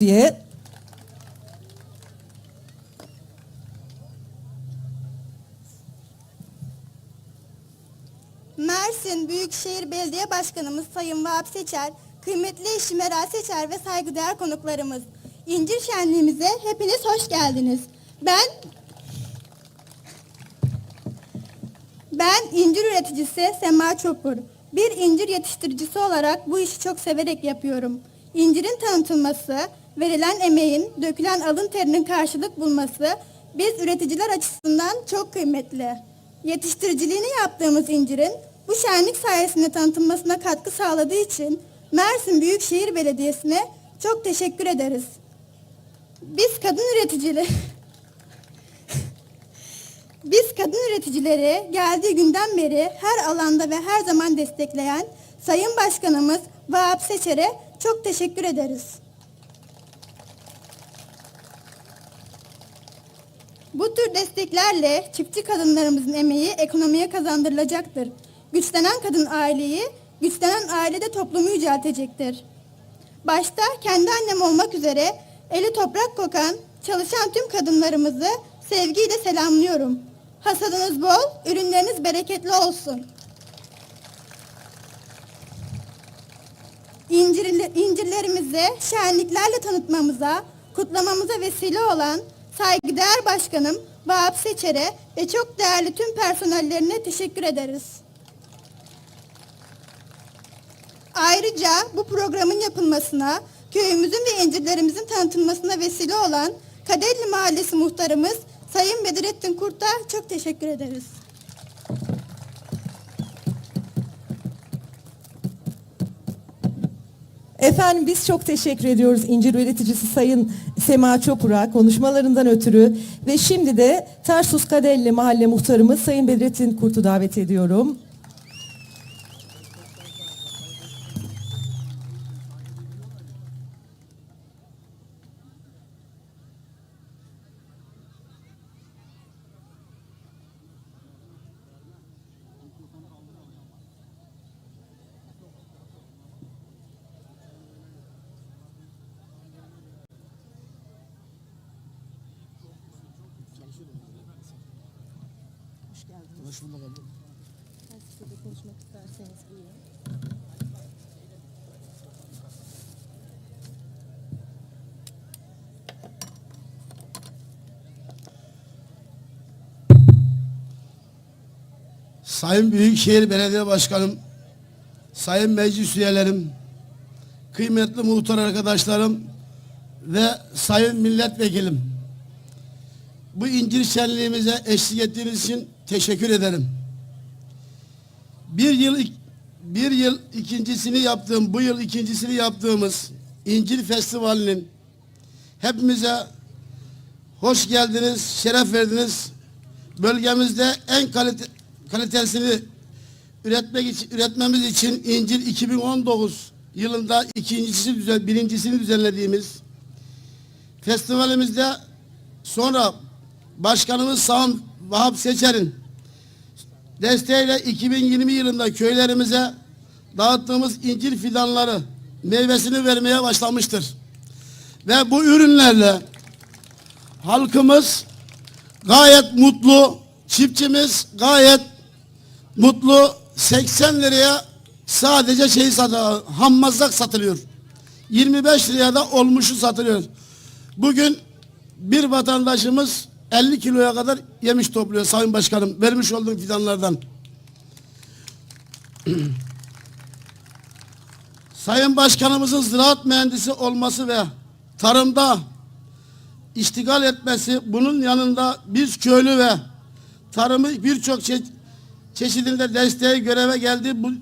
diye Mersin Büyükşehir Belediye Başkanımız Sayın Vahap Seçer, kıymetli eşi Meral Seçer ve saygıdeğer konuklarımız. İncir şenliğimize hepiniz hoş geldiniz. Ben Ben incir üreticisi Sema Çopur. Bir incir yetiştiricisi olarak bu işi çok severek yapıyorum. İncirin tanıtılması, verilen emeğin, dökülen alın terinin karşılık bulması biz üreticiler açısından çok kıymetli. Yetiştiriciliğini yaptığımız incirin bu şenlik sayesinde tanıtılmasına katkı sağladığı için Mersin Büyükşehir Belediyesi'ne çok teşekkür ederiz. Biz kadın üreticileri Biz kadın üreticileri geldiği günden beri her alanda ve her zaman destekleyen Sayın Başkanımız Vahap Seçer'e çok teşekkür ederiz. Bu tür desteklerle çiftçi kadınlarımızın emeği ekonomiye kazandırılacaktır. Güçlenen kadın aileyi, güçlenen aile de toplumu yüceltecektir. Başta kendi annem olmak üzere eli toprak kokan, çalışan tüm kadınlarımızı sevgiyle selamlıyorum. Hasadınız bol, ürünleriniz bereketli olsun. İncirli, incirlerimizi şenliklerle tanıtmamıza, kutlamamıza vesile olan saygıdeğer başkanım Vahap Seçer'e ve çok değerli tüm personellerine teşekkür ederiz. Ayrıca bu programın yapılmasına, köyümüzün ve incirlerimizin tanıtılmasına vesile olan Kadelli Mahallesi muhtarımız Sayın Bedirettin Kurt'a çok teşekkür ederiz. Efendim biz çok teşekkür ediyoruz incir üreticisi Sayın Sema Çopur'a konuşmalarından ötürü ve şimdi de Tarsus Kadelli Mahalle Muhtarımız Sayın Bedrettin Kurt'u davet ediyorum. Sayın Büyükşehir Belediye Başkanım, Sayın Meclis Üyelerim, kıymetli muhtar arkadaşlarım ve Sayın Milletvekilim. Bu incir şenliğimize eşlik ettiğiniz için teşekkür ederim. Bir yıl bir yıl ikincisini yaptığım, bu yıl ikincisini yaptığımız İncir Festivali'nin hepimize hoş geldiniz, şeref verdiniz. Bölgemizde en kalite, kalitesini üretmek için, üretmemiz için İncil 2019 yılında ikincisi düzen, birincisini düzenlediğimiz festivalimizde sonra Başkanımız Sağım Vahap Seçer'in desteğiyle 2020 yılında köylerimize dağıttığımız incir fidanları meyvesini vermeye başlamıştır. Ve bu ürünlerle halkımız gayet mutlu, çiftçimiz gayet mutlu 80 liraya sadece şey satıyor, ham mazak satılıyor. 25 liraya da olmuşu satılıyor. Bugün bir vatandaşımız 50 kiloya kadar yemiş topluyor Sayın Başkanım. Vermiş olduğum fidanlardan. Sayın Başkanımızın ziraat mühendisi olması ve tarımda iştigal etmesi bunun yanında biz köylü ve tarımı birçok çe çeşidinde desteği göreve geldi bu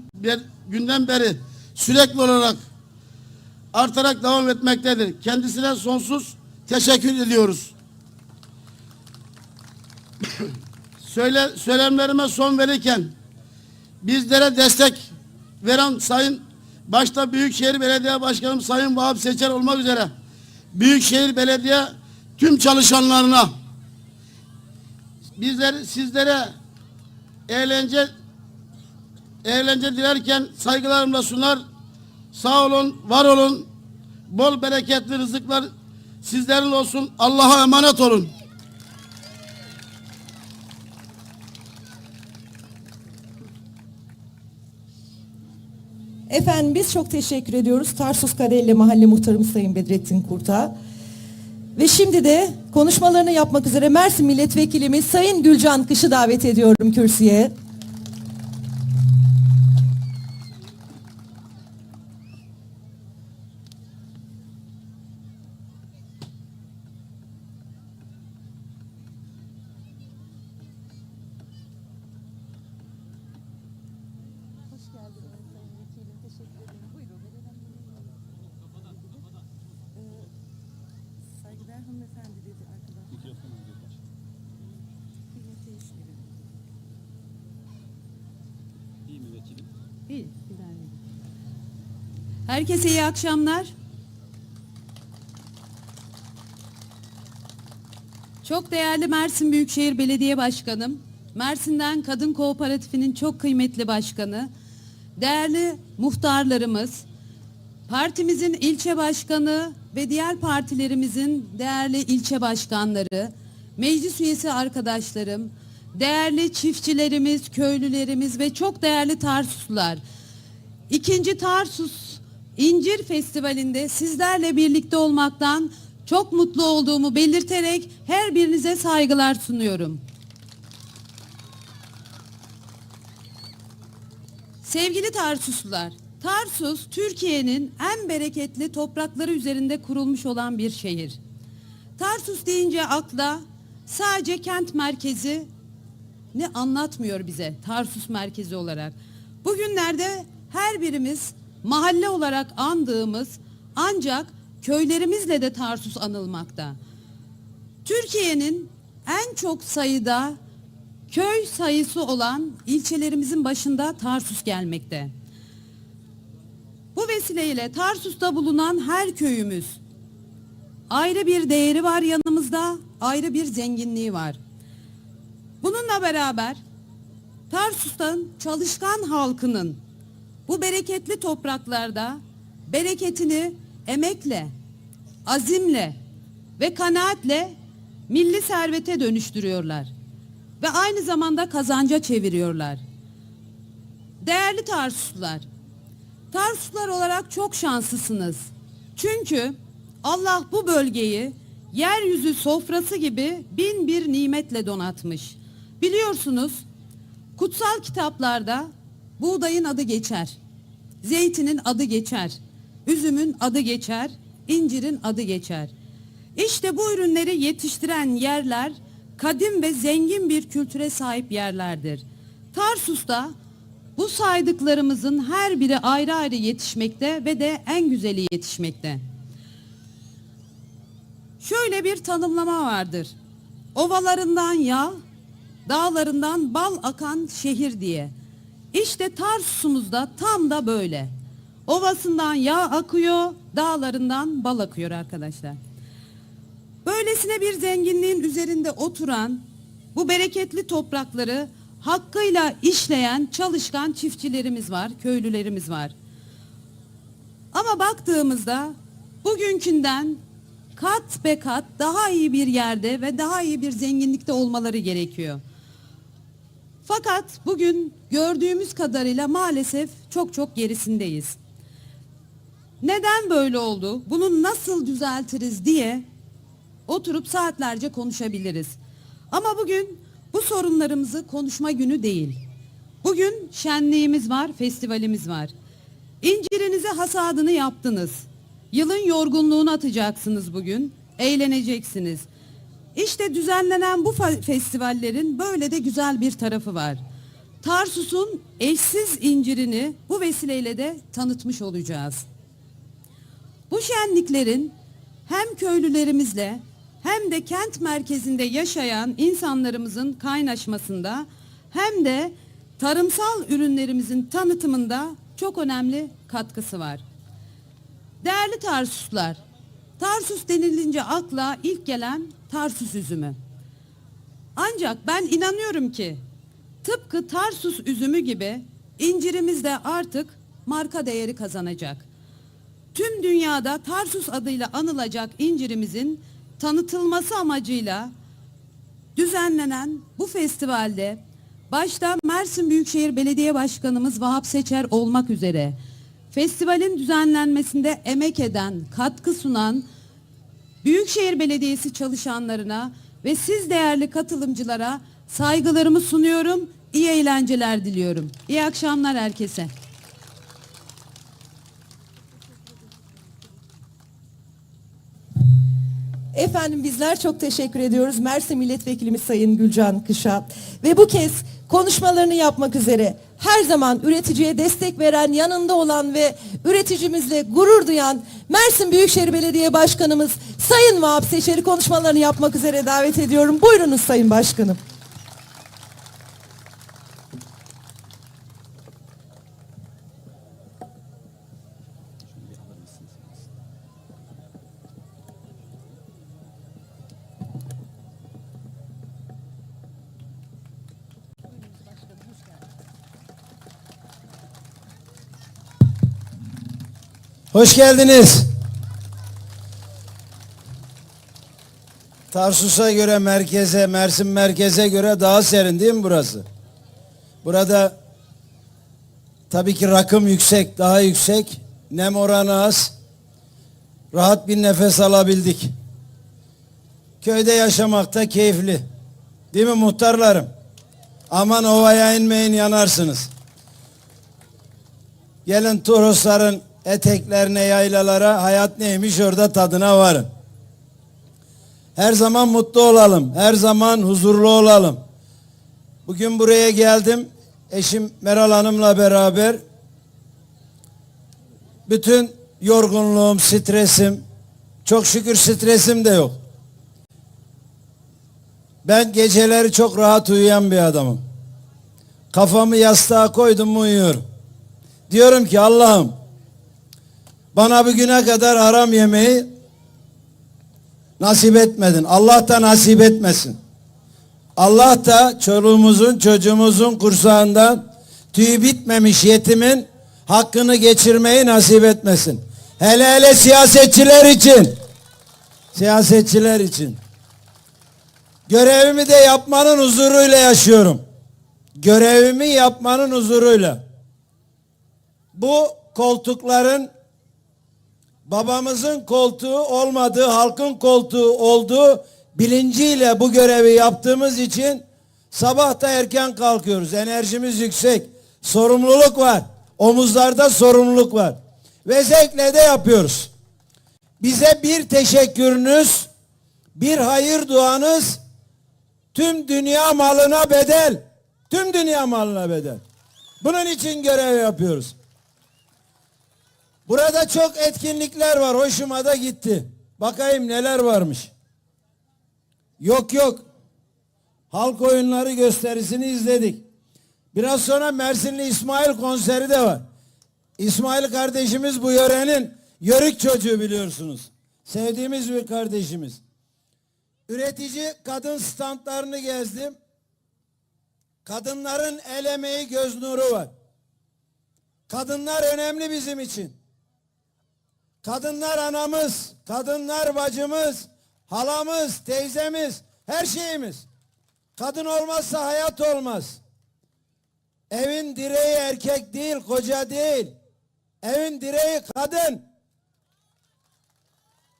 günden beri sürekli olarak artarak devam etmektedir. Kendisine sonsuz teşekkür ediyoruz. Söyle, söylemlerime son verirken bizlere destek veren Sayın başta Büyükşehir Belediye Başkanım Sayın Vahap Seçer olmak üzere Büyükşehir Belediye tüm çalışanlarına bizler sizlere eğlence eğlence dilerken saygılarımla sunar. Sağ olun, var olun. bol bereketli rızıklar sizlerin olsun. Allah'a emanet olun. Efendim biz çok teşekkür ediyoruz. Tarsus Kadelli Mahalle Muhtarımız Sayın Bedrettin Kurt'a. Ve şimdi de konuşmalarını yapmak üzere Mersin Milletvekilimiz Sayın Gülcan Kış'ı davet ediyorum kürsüye. Hanımefendi dedi arkadaş. İyi, Herkese iyi akşamlar. Çok değerli Mersin Büyükşehir Belediye Başkanım, Mersin'den Kadın Kooperatifinin çok kıymetli başkanı, değerli muhtarlarımız, partimizin ilçe başkanı ve diğer partilerimizin değerli ilçe başkanları, meclis üyesi arkadaşlarım, değerli çiftçilerimiz, köylülerimiz ve çok değerli Tarsuslular. İkinci Tarsus İncir Festivali'nde sizlerle birlikte olmaktan çok mutlu olduğumu belirterek her birinize saygılar sunuyorum. Sevgili Tarsuslular, Tarsus Türkiye'nin en bereketli toprakları üzerinde kurulmuş olan bir şehir. Tarsus deyince akla sadece kent merkezi ne anlatmıyor bize Tarsus merkezi olarak. Bugünlerde her birimiz mahalle olarak andığımız ancak köylerimizle de Tarsus anılmakta. Türkiye'nin en çok sayıda köy sayısı olan ilçelerimizin başında Tarsus gelmekte. Bu vesileyle Tarsus'ta bulunan her köyümüz ayrı bir değeri var yanımızda, ayrı bir zenginliği var. Bununla beraber Tarsus'tan çalışkan halkının bu bereketli topraklarda bereketini emekle, azimle ve kanaatle milli servete dönüştürüyorlar ve aynı zamanda kazanca çeviriyorlar. Değerli Tarsuslular, Tarsuslular olarak çok şanslısınız. Çünkü Allah bu bölgeyi yeryüzü sofrası gibi bin bir nimetle donatmış. Biliyorsunuz kutsal kitaplarda buğdayın adı geçer. Zeytinin adı geçer. Üzümün adı geçer. incirin adı geçer. İşte bu ürünleri yetiştiren yerler kadim ve zengin bir kültüre sahip yerlerdir. Tarsus'ta bu saydıklarımızın her biri ayrı ayrı yetişmekte ve de en güzeli yetişmekte. Şöyle bir tanımlama vardır. Ovalarından yağ, dağlarından bal akan şehir diye. İşte Tarsus'umuzda tam da böyle. Ovasından yağ akıyor, dağlarından bal akıyor arkadaşlar. Böylesine bir zenginliğin üzerinde oturan, bu bereketli toprakları hakkıyla işleyen çalışkan çiftçilerimiz var, köylülerimiz var. Ama baktığımızda bugünkünden kat be kat daha iyi bir yerde ve daha iyi bir zenginlikte olmaları gerekiyor. Fakat bugün gördüğümüz kadarıyla maalesef çok çok gerisindeyiz. Neden böyle oldu? Bunu nasıl düzeltiriz diye oturup saatlerce konuşabiliriz. Ama bugün bu sorunlarımızı konuşma günü değil. Bugün şenliğimiz var, festivalimiz var. İncirinize hasadını yaptınız. Yılın yorgunluğunu atacaksınız bugün. Eğleneceksiniz. İşte düzenlenen bu festivallerin böyle de güzel bir tarafı var. Tarsus'un eşsiz incirini bu vesileyle de tanıtmış olacağız. Bu şenliklerin hem köylülerimizle hem de kent merkezinde yaşayan insanlarımızın kaynaşmasında hem de tarımsal ürünlerimizin tanıtımında çok önemli katkısı var. Değerli Tarsuslar, Tarsus denilince akla ilk gelen Tarsus üzümü. Ancak ben inanıyorum ki tıpkı Tarsus üzümü gibi incirimiz de artık marka değeri kazanacak. tüm dünyada Tarsus adıyla anılacak incirimizin tanıtılması amacıyla düzenlenen bu festivalde başta Mersin Büyükşehir Belediye Başkanımız Vahap Seçer olmak üzere festivalin düzenlenmesinde emek eden, katkı sunan Büyükşehir Belediyesi çalışanlarına ve siz değerli katılımcılara saygılarımı sunuyorum. İyi eğlenceler diliyorum. İyi akşamlar herkese. Efendim bizler çok teşekkür ediyoruz Mersin Milletvekilimiz Sayın Gülcan Kışa ve bu kez konuşmalarını yapmak üzere her zaman üreticiye destek veren, yanında olan ve üreticimizle gurur duyan Mersin Büyükşehir Belediye Başkanımız Sayın Vahap Seçer'i konuşmalarını yapmak üzere davet ediyorum. Buyurunuz Sayın Başkanım. Hoş geldiniz. Tarsus'a göre merkeze, Mersin merkeze göre daha serin değil mi burası? Burada tabii ki rakım yüksek, daha yüksek. Nem oranı az. Rahat bir nefes alabildik. Köyde yaşamakta keyifli. Değil mi muhtarlarım? Aman ovaya inmeyin yanarsınız. Gelin Torosların eteklerine, yaylalara hayat neymiş orada tadına varın. Her zaman mutlu olalım. Her zaman huzurlu olalım. Bugün buraya geldim. Eşim Meral Hanım'la beraber bütün yorgunluğum, stresim, çok şükür stresim de yok. Ben geceleri çok rahat uyuyan bir adamım. Kafamı yastığa koydum mu uyuyorum. Diyorum ki Allah'ım bana bugüne kadar haram yemeği nasip etmedin. Allah da nasip etmesin. Allah da çoluğumuzun çocuğumuzun kursağından tüy bitmemiş yetimin hakkını geçirmeyi nasip etmesin. Hele hele siyasetçiler için. Siyasetçiler için. Görevimi de yapmanın huzuruyla yaşıyorum. Görevimi yapmanın huzuruyla. Bu koltukların babamızın koltuğu olmadığı, halkın koltuğu olduğu bilinciyle bu görevi yaptığımız için sabah da erken kalkıyoruz. Enerjimiz yüksek. Sorumluluk var. Omuzlarda sorumluluk var. Ve zevkle de yapıyoruz. Bize bir teşekkürünüz, bir hayır duanız tüm dünya malına bedel. Tüm dünya malına bedel. Bunun için görev yapıyoruz. Burada çok etkinlikler var. Hoşuma da gitti. Bakayım neler varmış. Yok yok. Halk oyunları gösterisini izledik. Biraz sonra Mersinli İsmail konseri de var. İsmail kardeşimiz bu yörenin yörük çocuğu biliyorsunuz. Sevdiğimiz bir kardeşimiz. Üretici kadın standlarını gezdim. Kadınların el emeği göz nuru var. Kadınlar önemli bizim için. Kadınlar anamız, kadınlar bacımız, halamız, teyzemiz, her şeyimiz. Kadın olmazsa hayat olmaz. Evin direği erkek değil, koca değil. Evin direği kadın.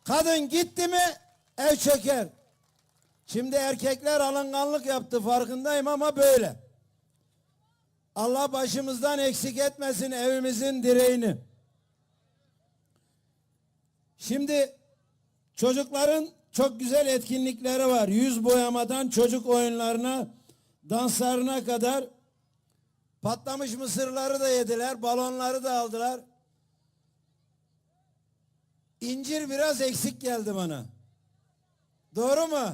Kadın gitti mi ev çöker. Şimdi erkekler alınganlık yaptı farkındayım ama böyle. Allah başımızdan eksik etmesin evimizin direğini. Şimdi çocukların çok güzel etkinlikleri var. Yüz boyamadan çocuk oyunlarına, danslarına kadar patlamış mısırları da yediler, balonları da aldılar. İncir biraz eksik geldi bana. Doğru mu?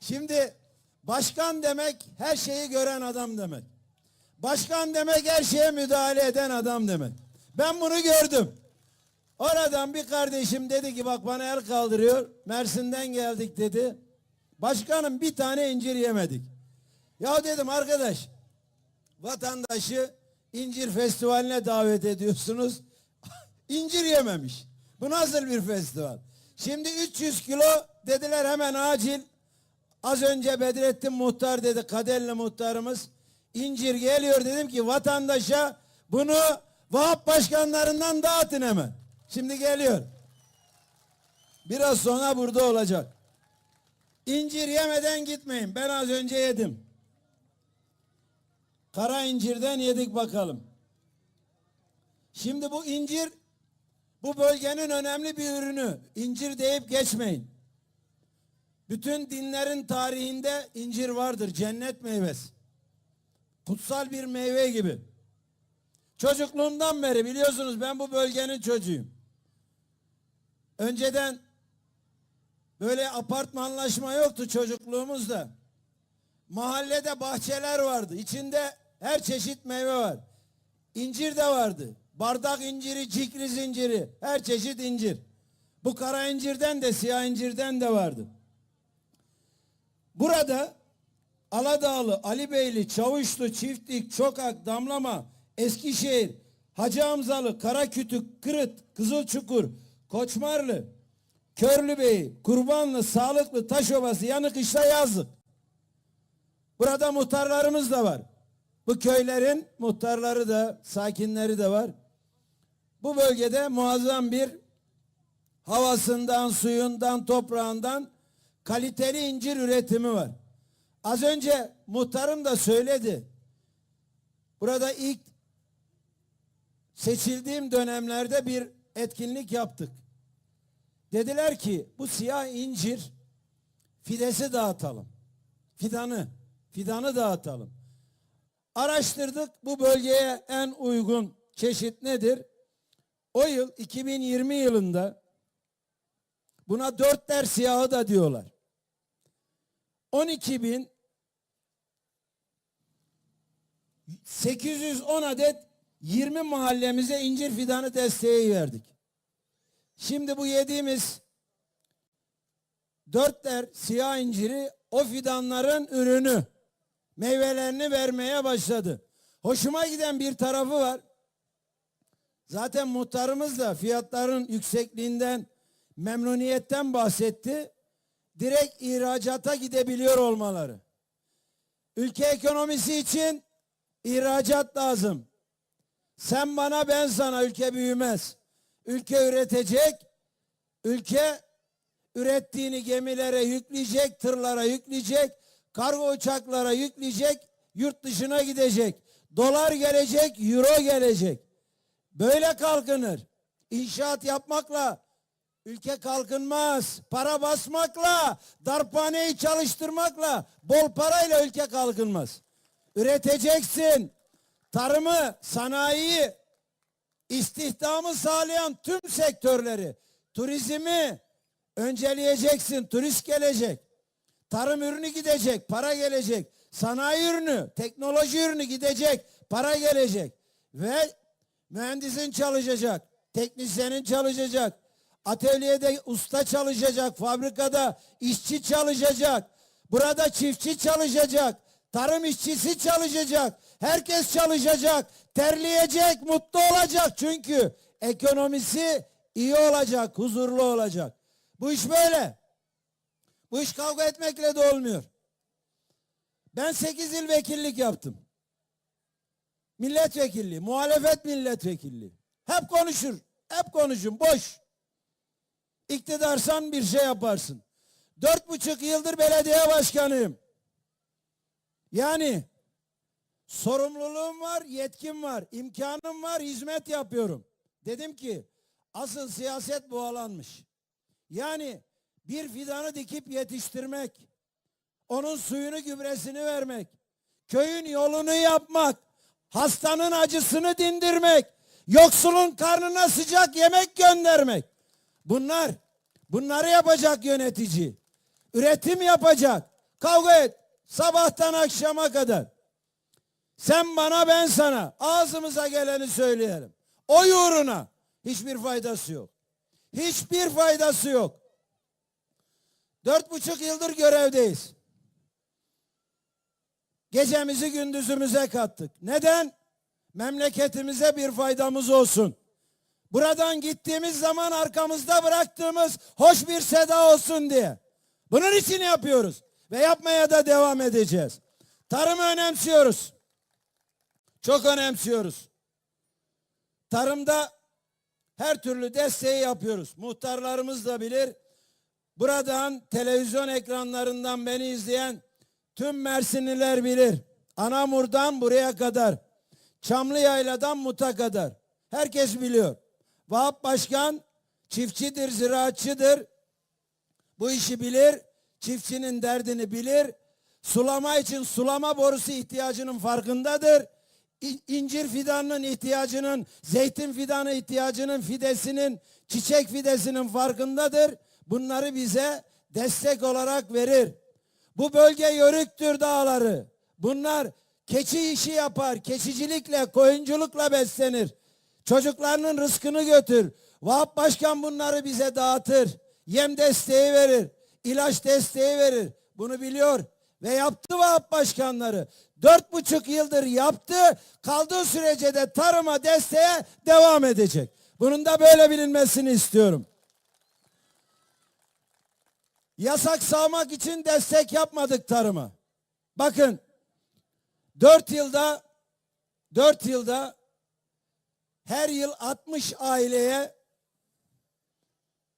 Şimdi başkan demek her şeyi gören adam demek. Başkan demek her şeye müdahale eden adam demek. Ben bunu gördüm. Oradan bir kardeşim dedi ki bak bana el kaldırıyor. Mersin'den geldik dedi. Başkanım bir tane incir yemedik. Ya dedim arkadaş vatandaşı incir festivaline davet ediyorsunuz. İncir yememiş. Bu nasıl bir festival? Şimdi 300 kilo dediler hemen acil. Az önce Bedrettin Muhtar dedi Kaderli muhtarımız. İncir geliyor dedim ki vatandaşa bunu vahap başkanlarından dağıtın hemen. Şimdi geliyor. Biraz sonra burada olacak. İncir yemeden gitmeyin. Ben az önce yedim. Kara incirden yedik bakalım. Şimdi bu incir bu bölgenin önemli bir ürünü. İncir deyip geçmeyin. Bütün dinlerin tarihinde incir vardır. Cennet meyvesi. Kutsal bir meyve gibi. Çocukluğumdan beri biliyorsunuz ben bu bölgenin çocuğuyum. Önceden böyle apartmanlaşma yoktu çocukluğumuzda. Mahallede bahçeler vardı. İçinde her çeşit meyve var. İncir de vardı. Bardak inciri, cikri zinciri, her çeşit incir. Bu kara incirden de siyah incirden de vardı. Burada Aladağlı, Alibeyli, Çavuşlu, Çiftlik, Çokak, Damlama, Eskişehir, Hacı Hamzalı, Karakütük, Kırıt, Kızılçukur, Koçmarlı, Körlübey, Kurbanlı, Sağlıklı, Taşovası, Yanıkışla, Yazlık. Burada muhtarlarımız da var. Bu köylerin muhtarları da, sakinleri de var. Bu bölgede muazzam bir havasından, suyundan, toprağından kaliteli incir üretimi var. Az önce muhtarım da söyledi. Burada ilk seçildiğim dönemlerde bir etkinlik yaptık. Dediler ki bu siyah incir fidesi dağıtalım. Fidanı, fidanı dağıtalım. Araştırdık bu bölgeye en uygun çeşit nedir? O yıl 2020 yılında buna dört der siyahı da diyorlar. 12 bin 810 adet 20 mahallemize incir fidanı desteği verdik. Şimdi bu yediğimiz dört der siyah inciri o fidanların ürünü meyvelerini vermeye başladı. Hoşuma giden bir tarafı var. Zaten muhtarımız da fiyatların yüksekliğinden memnuniyetten bahsetti. Direkt ihracata gidebiliyor olmaları. Ülke ekonomisi için ihracat lazım. Sen bana ben sana ülke büyümez. Ülke üretecek. Ülke ürettiğini gemilere yükleyecek, tırlara yükleyecek, kargo uçaklara yükleyecek, yurt dışına gidecek. Dolar gelecek, euro gelecek. Böyle kalkınır. İnşaat yapmakla ülke kalkınmaz. Para basmakla, darphaneyi çalıştırmakla, bol parayla ülke kalkınmaz. Üreteceksin. Tarımı, sanayiyi, istihdamı sağlayan tüm sektörleri, turizmi önceleyeceksin. Turist gelecek. Tarım ürünü gidecek, para gelecek. Sanayi ürünü, teknoloji ürünü gidecek, para gelecek. Ve mühendisin çalışacak, teknisyenin çalışacak. Atölyede usta çalışacak, fabrikada işçi çalışacak. Burada çiftçi çalışacak, tarım işçisi çalışacak. Herkes çalışacak, terleyecek, mutlu olacak. Çünkü ekonomisi iyi olacak, huzurlu olacak. Bu iş böyle. Bu iş kavga etmekle de olmuyor. Ben 8 yıl vekillik yaptım. Milletvekilliği, muhalefet milletvekilliği. Hep konuşur, hep konuşun, boş. İktidarsan bir şey yaparsın. Dört buçuk yıldır belediye başkanıyım. Yani sorumluluğum var, yetkim var, imkanım var, hizmet yapıyorum. Dedim ki asıl siyaset buğalanmış. Yani bir fidanı dikip yetiştirmek, onun suyunu gübresini vermek, köyün yolunu yapmak, hastanın acısını dindirmek, yoksulun karnına sıcak yemek göndermek. Bunlar, bunları yapacak yönetici. Üretim yapacak. Kavga et. Sabahtan akşama kadar. Sen bana ben sana. Ağzımıza geleni söyleyelim. O uğruna hiçbir faydası yok. Hiçbir faydası yok. Dört buçuk yıldır görevdeyiz. Gecemizi gündüzümüze kattık. Neden? Memleketimize bir faydamız olsun. Buradan gittiğimiz zaman arkamızda bıraktığımız hoş bir seda olsun diye. Bunun için yapıyoruz ve yapmaya da devam edeceğiz. Tarımı önemsiyoruz. Çok önemsiyoruz. Tarımda her türlü desteği yapıyoruz. Muhtarlarımız da bilir. Buradan televizyon ekranlarından beni izleyen tüm Mersinliler bilir. Anamur'dan buraya kadar. Çamlıyayladan Mut'a kadar. Herkes biliyor. Vahap Başkan çiftçidir, ziraatçıdır. Bu işi bilir. Çiftçinin derdini bilir. Sulama için sulama borusu ihtiyacının farkındadır. İncir fidanının ihtiyacının, zeytin fidanı ihtiyacının, fidesinin, çiçek fidesinin farkındadır. Bunları bize destek olarak verir. Bu bölge yörüktür dağları. Bunlar keçi işi yapar. Keçicilikle, koyunculukla beslenir. Çocuklarının rızkını götür. Vahap Başkan bunları bize dağıtır. Yem desteği verir. ilaç desteği verir. Bunu biliyor. Ve yaptı Vahap Başkanları. Dört buçuk yıldır yaptı. Kaldığı sürece de tarıma desteğe devam edecek. Bunun da böyle bilinmesini istiyorum. Yasak sağmak için destek yapmadık tarıma. Bakın dört yılda dört yılda her yıl 60 aileye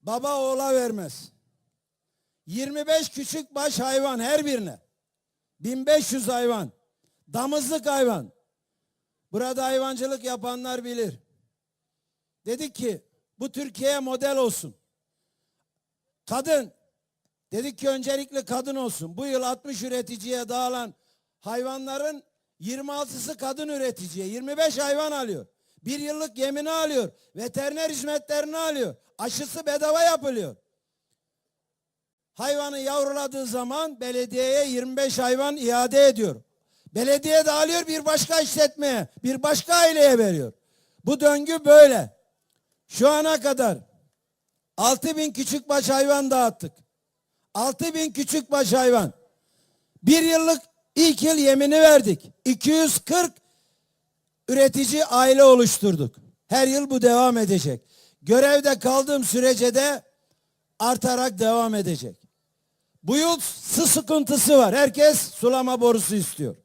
baba oğla vermez. 25 küçük baş hayvan her birine. 1500 hayvan. Damızlık hayvan. Burada hayvancılık yapanlar bilir. Dedik ki bu Türkiye'ye model olsun. Kadın dedik ki öncelikle kadın olsun. Bu yıl 60 üreticiye dağılan hayvanların 26'sı kadın üreticiye. 25 hayvan alıyor. Bir yıllık yemini alıyor. Veteriner hizmetlerini alıyor. Aşısı bedava yapılıyor. Hayvanı yavruladığı zaman belediyeye 25 hayvan iade ediyor. Belediye de alıyor bir başka işletmeye, bir başka aileye veriyor. Bu döngü böyle. Şu ana kadar 6 bin küçük baş hayvan dağıttık. 6 bin küçük baş hayvan. Bir yıllık ilk yıl yemini verdik. 240 üretici aile oluşturduk. Her yıl bu devam edecek. Görevde kaldığım sürece de artarak devam edecek. Bu yıl su sıkıntısı var. Herkes sulama borusu istiyor.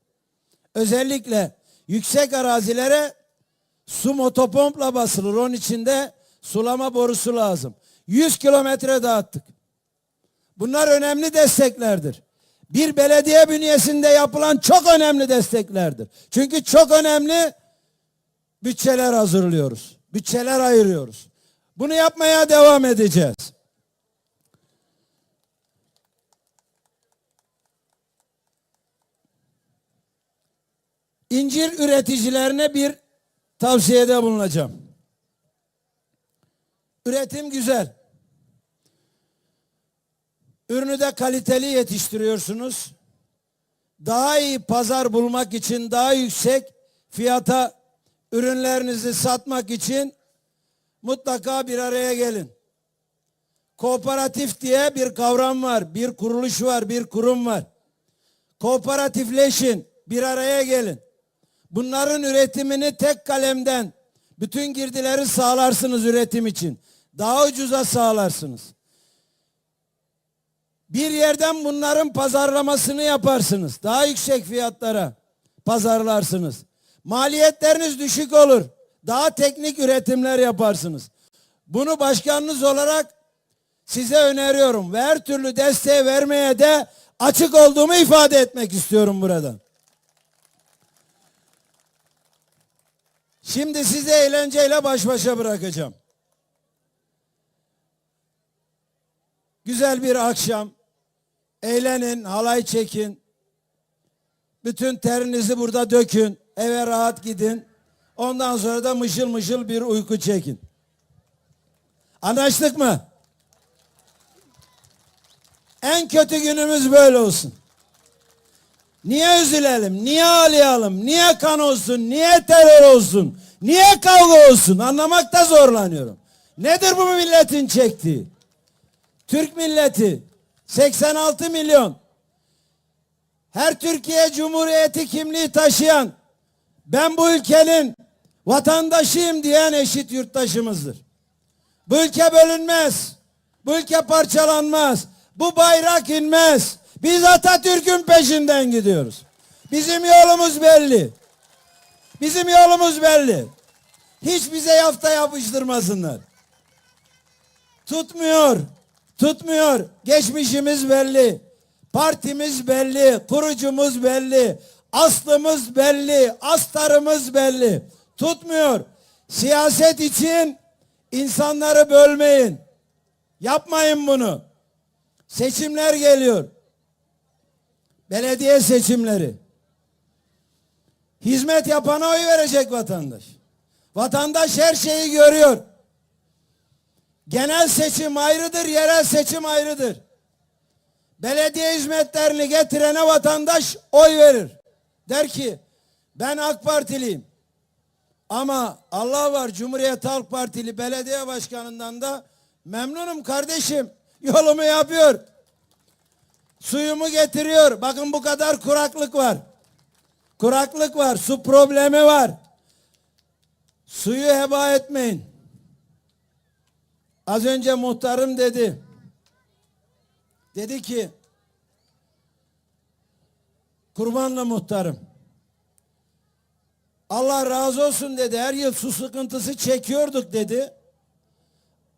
Özellikle yüksek arazilere su motopompla basılır. Onun içinde sulama borusu lazım. 100 kilometre dağıttık. Bunlar önemli desteklerdir. Bir belediye bünyesinde yapılan çok önemli desteklerdir. Çünkü çok önemli bütçeler hazırlıyoruz. Bütçeler ayırıyoruz. Bunu yapmaya devam edeceğiz. İncir üreticilerine bir tavsiyede bulunacağım. Üretim güzel. Ürünü de kaliteli yetiştiriyorsunuz. Daha iyi pazar bulmak için daha yüksek fiyata ürünlerinizi satmak için mutlaka bir araya gelin. Kooperatif diye bir kavram var, bir kuruluş var, bir kurum var. Kooperatifleşin, bir araya gelin. Bunların üretimini tek kalemden bütün girdileri sağlarsınız üretim için. Daha ucuza sağlarsınız. Bir yerden bunların pazarlamasını yaparsınız. Daha yüksek fiyatlara pazarlarsınız. Maliyetleriniz düşük olur. Daha teknik üretimler yaparsınız. Bunu başkanınız olarak size öneriyorum ve her türlü desteği vermeye de açık olduğumu ifade etmek istiyorum buradan. Şimdi sizi eğlenceyle baş başa bırakacağım. Güzel bir akşam. Eğlenin, halay çekin. Bütün terinizi burada dökün. Eve rahat gidin. Ondan sonra da mışıl mışıl bir uyku çekin. Anlaştık mı? En kötü günümüz böyle olsun. Niye üzülelim? Niye ağlayalım? Niye kan olsun? Niye terör olsun? Niye kavga olsun? Anlamakta zorlanıyorum. Nedir bu milletin çektiği? Türk milleti 86 milyon. Her Türkiye Cumhuriyeti kimliği taşıyan ben bu ülkenin Vatandaşıyım diyen eşit yurttaşımızdır. Bu ülke bölünmez. Bu ülke parçalanmaz. Bu bayrak inmez. Biz Atatürk'ün peşinden gidiyoruz. Bizim yolumuz belli. Bizim yolumuz belli. Hiç bize yafta yapıştırmasınlar. Tutmuyor. Tutmuyor. Geçmişimiz belli. Partimiz belli. Kurucumuz belli. Aslımız belli. Astarımız belli. Tutmuyor. Siyaset için insanları bölmeyin. Yapmayın bunu. Seçimler geliyor. Belediye seçimleri. Hizmet yapana oy verecek vatandaş. Vatandaş her şeyi görüyor. Genel seçim ayrıdır, yerel seçim ayrıdır. Belediye hizmetlerini getirene vatandaş oy verir. Der ki ben AK Partiliyim. Ama Allah var Cumhuriyet Halk Partili belediye başkanından da memnunum kardeşim. Yolumu yapıyor. Suyumu getiriyor. Bakın bu kadar kuraklık var. Kuraklık var, su problemi var. Suyu heba etmeyin. Az önce muhtarım dedi. Dedi ki kurbanlı muhtarım. Allah razı olsun dedi. Her yıl su sıkıntısı çekiyorduk dedi.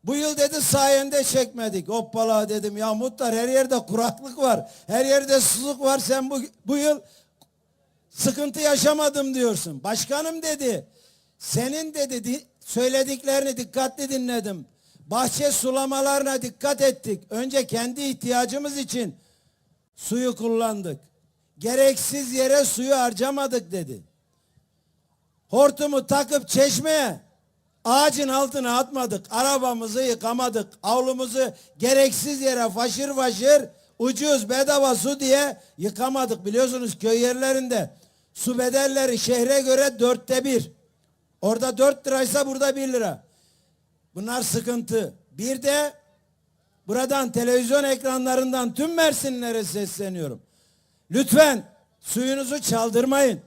Bu yıl dedi sayende çekmedik. Hoppala dedim ya muhtar her yerde kuraklık var. Her yerde susuzluk var. Sen bu, bu yıl sıkıntı yaşamadım diyorsun. Başkanım dedi. Senin dedi di- söylediklerini dikkatli dinledim. Bahçe sulamalarına dikkat ettik. Önce kendi ihtiyacımız için suyu kullandık. Gereksiz yere suyu harcamadık dedi. Hortumu takıp çeşmeye ağacın altına atmadık. Arabamızı yıkamadık. Avlumuzu gereksiz yere faşır faşır ucuz bedava su diye yıkamadık. Biliyorsunuz köy yerlerinde su bedelleri şehre göre dörtte bir. Orada dört liraysa burada bir lira. Bunlar sıkıntı. Bir de buradan televizyon ekranlarından tüm Mersinlere sesleniyorum. Lütfen suyunuzu çaldırmayın.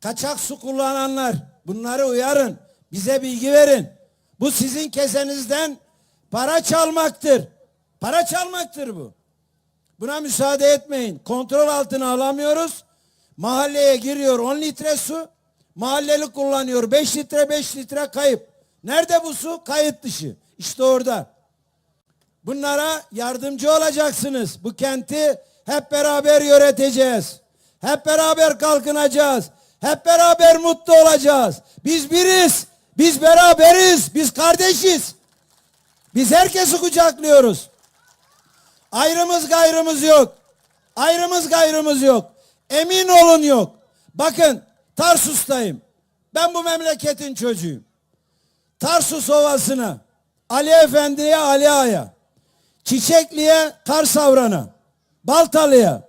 Kaçak su kullananlar bunları uyarın. Bize bilgi verin. Bu sizin kesenizden para çalmaktır. Para çalmaktır bu. Buna müsaade etmeyin. Kontrol altına alamıyoruz. Mahalleye giriyor 10 litre su. Mahalleli kullanıyor 5 litre 5 litre kayıp. Nerede bu su? Kayıt dışı. İşte orada. Bunlara yardımcı olacaksınız. Bu kenti hep beraber yöneteceğiz. Hep beraber kalkınacağız. Hep beraber mutlu olacağız. Biz biriz. Biz beraberiz. Biz kardeşiz. Biz herkesi kucaklıyoruz. Ayrımız gayrımız yok. Ayrımız gayrımız yok. Emin olun yok. Bakın Tarsus'tayım. Ben bu memleketin çocuğuyum. Tarsus Ovası'na, Ali Efendi'ye, Ali Ağa'ya, Çiçekli'ye, Karsavran'a, Baltalı'ya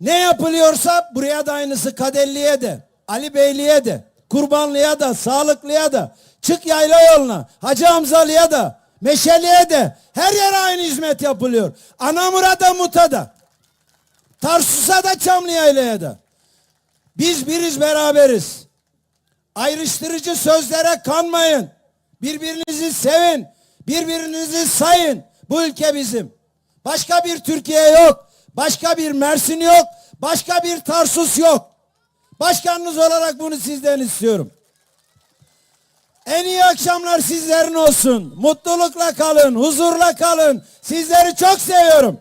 ne yapılıyorsa buraya da aynısı Kadelli'ye de, Ali Beyli'ye de, Kurbanlı'ya da, Sağlıklı'ya da, Çık Yayla yoluna, Hacı Hamzalı'ya da, Meşeli'ye de her yere aynı hizmet yapılıyor. Anamur'a Muta'da, Tarsus'a da Çamlıyayla'ya da. Biz biriz beraberiz. Ayrıştırıcı sözlere kanmayın. Birbirinizi sevin. Birbirinizi sayın. Bu ülke bizim. Başka bir Türkiye yok. Başka bir Mersin yok. Başka bir Tarsus yok. Başkanınız olarak bunu sizden istiyorum. En iyi akşamlar sizlerin olsun. Mutlulukla kalın, huzurla kalın. Sizleri çok seviyorum.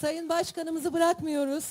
Sayın Başkanımızı bırakmıyoruz.